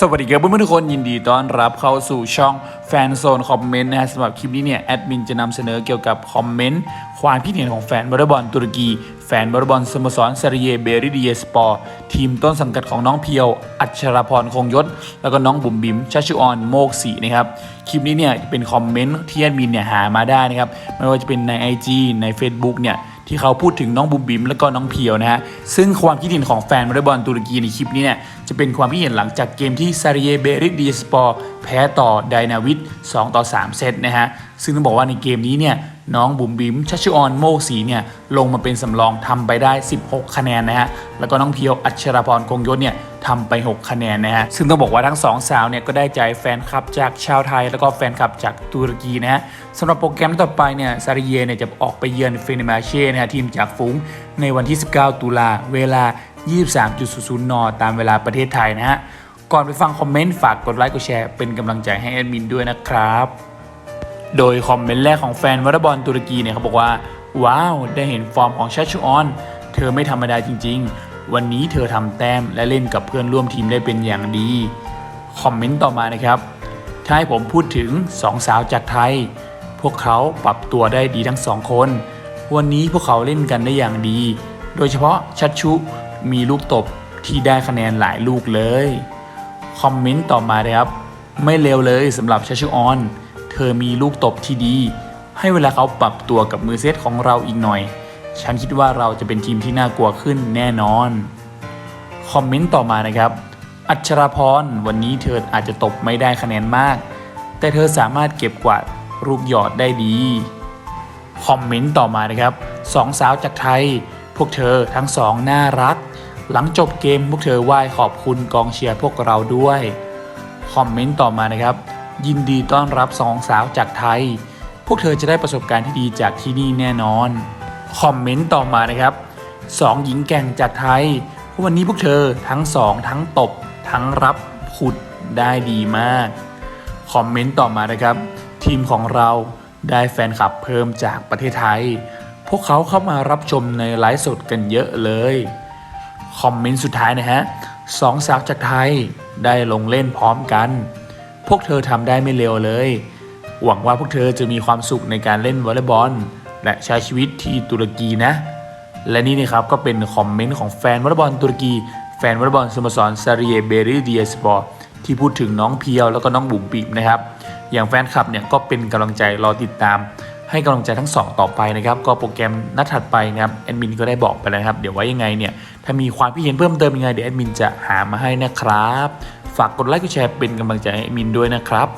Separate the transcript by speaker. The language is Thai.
Speaker 1: สวัสดีครับเพื่อนๆทุกคนยินดีต้อนรับเข้าสู่ช่องแฟนโซนคอมเมนต์นะฮะสำหรับคลิปนี้เนี่ยแอดมินจะนำเสนอเกี่ยวกับคอมเมนต์ความคิดเห็นของแฟนวอลบอลตุรกี แฟนวอลบอลสโมสรซาริเยเบริดีเยสปอร์ทีมต้นสังกัดของน้องเพียว อัชราพรคงยศ แล้วก็น้องบุ๋มบิมชัชชุออนโมกศรีนะครับคลิปนี้เนี่ยเป็นคอมเมนต์ที่แอดมินเนี่ยหามาได้นะครับไม่ว่าจะเป็นใน IG ใน Facebook เนี่ย ที่เขาพูดถึงน้องบุมบิมและก็น้องเพียวนะฮะ ซึ่งความคิดเห็นของแฟนวอลเลย์บอลตุรกีในคลิปนี้เนี่ยจะเป็นความคิดเห็นหลังจากเกมที่ซาริเยเบริดีสปอร์แพ้ต่อไดนาวิด2ต่อ 3 เซตนะฮะ ซึ่งต้องบอกว่าในเกมนี้เนี่ย น้องบุ๋มบิมชัชชุออนโมกศรีเนี่ยลงมาเป็นสำรองทำไปได้ 16 คะแนนนะฮะแล้วก็น้องเพียวอัชราพรคงยศเนี่ยทำไป 6 คะแนนนะฮะซึ่งต้องบอกว่าทั้งสองสาวเนี่ยก็ได้ใจแฟนคลับจากชาวไทย แล้วก็แฟนคลับจากตุรกีนะฮะสำหรับโปรแกรมต่อไปเนี่ยซาริเยเนี่ยจะออกไปเยือนเฟเนมาเช่นะฮะทีมจากฝูงในวันที่ 19 ตุลาเวลา 23.00 น ตามเวลาประเทศไทยนะฮะก่อนไปฟังคอมเมนต์ฝากกดไลค์กดแชร์เป็นกำลังใจให้แอดมินด้วยนะครับ โดยคอมเมนต์แรกของแฟนวอลเลย์บอลตุรกีเนี่ยเขาบอกว่า ว้าว ได้เห็นฟอร์มของชัชชุออน เธอไม่ธรรมดาจริง ๆ วันนี้เธอทำแต้มและเล่นกับเพื่อนร่วมทีมได้เป็นอย่างดี คอมเมนต์ต่อมานะครับถ้าให้ผมพูดถึงสองสาวจากไทย พวกเขาปรับตัวได้ดีทั้งสองคน วันนี้พวกเขาเล่นกันได้อย่างดี โดยเฉพาะชัชชุมีลูกตบที่ได้คะแนนหลายลูกเลย คอมเมนต์ต่อมาเลยครับ ไม่เลวเลยสำหรับชัชชุออน ธอมีลูกตบที่ดี ให้เวลาเขาปรับตัวกับมือเซตของเราอีกหน่อย ฉันคิดว่าเราจะเป็นทีมที่น่ากลัวขึ้นแน่นอน คอมเมนต์ต่อมานะครับ อัชราพรวันนี้เธออาจจะตบไม่ได้คะแนนมาก แต่เธอสามารถเก็บกวาดลูกหยอดได้ดี คอมเมนต์ต่อมานะครับสองสาวจากไทย พวกเธอทั้งสองน่ารัก หลังจบเกมพวกเธอไหว้ขอบคุณกองเชียร์พวกเราด้วย คอมเมนต์ต่อมานะครับ ยินดีต้อนรับสองสาวจากไทย พวกเธอจะได้ประสบการณ์ที่ดีจากที่นี่แน่นอน คอมเมนต์ต่อมานะครับสองหญิงแกร่งจากไทย วันนี้พวกเธอทั้งสองทั้งตบ ทั้งรับขุดได้ดีมาก คอมเมนต์ต่อมานะครับ ทีมของเราได้แฟนคลับเพิ่มจากประเทศไทย พวกเขาเข้ามารับชมในไลฟ์สดกันเยอะเลย คอมเมนต์สุดท้ายนะฮะสองสาวจากไทยได้ลงเล่นพร้อมกัน พวกเธอทำได้ไม่เร็วเลย หวังว่าพวกเธอจะมีความสุขในการเล่นวอลเลย์บอล และใช้ชีวิตที่ตุรกีนะ และนี่นะครับก็เป็นคอมเมนต์ของแฟนวอลเลย์บอลตุรกี แฟนวอลเลย์บอลสโมสรซาริเยเบริเดียสปอร์ที่พูดถึงน้องเพียวแล้วก็น้องบุ๋มปีบนะครับ อย่างแฟนคลับเนี่ยก็เป็นกำลังใจรอติดตาม ให้กำลังใจทั้งสองต่อไปนะครับ ก็โปรแกรมนัดถัดไปนะครับแอดมินก็ได้บอกไปแล้วครับ เดี๋ยวไว้ยังไงเนี่ย ถ้ามีความคิดเห็นเพิ่มเติมยังไงเดี๋ยวแอดมินจะหามาให้นะครับ ฝากกดไลค์กดแชร์เป็นกำลังใจให้แอดมินด้วยนะครับ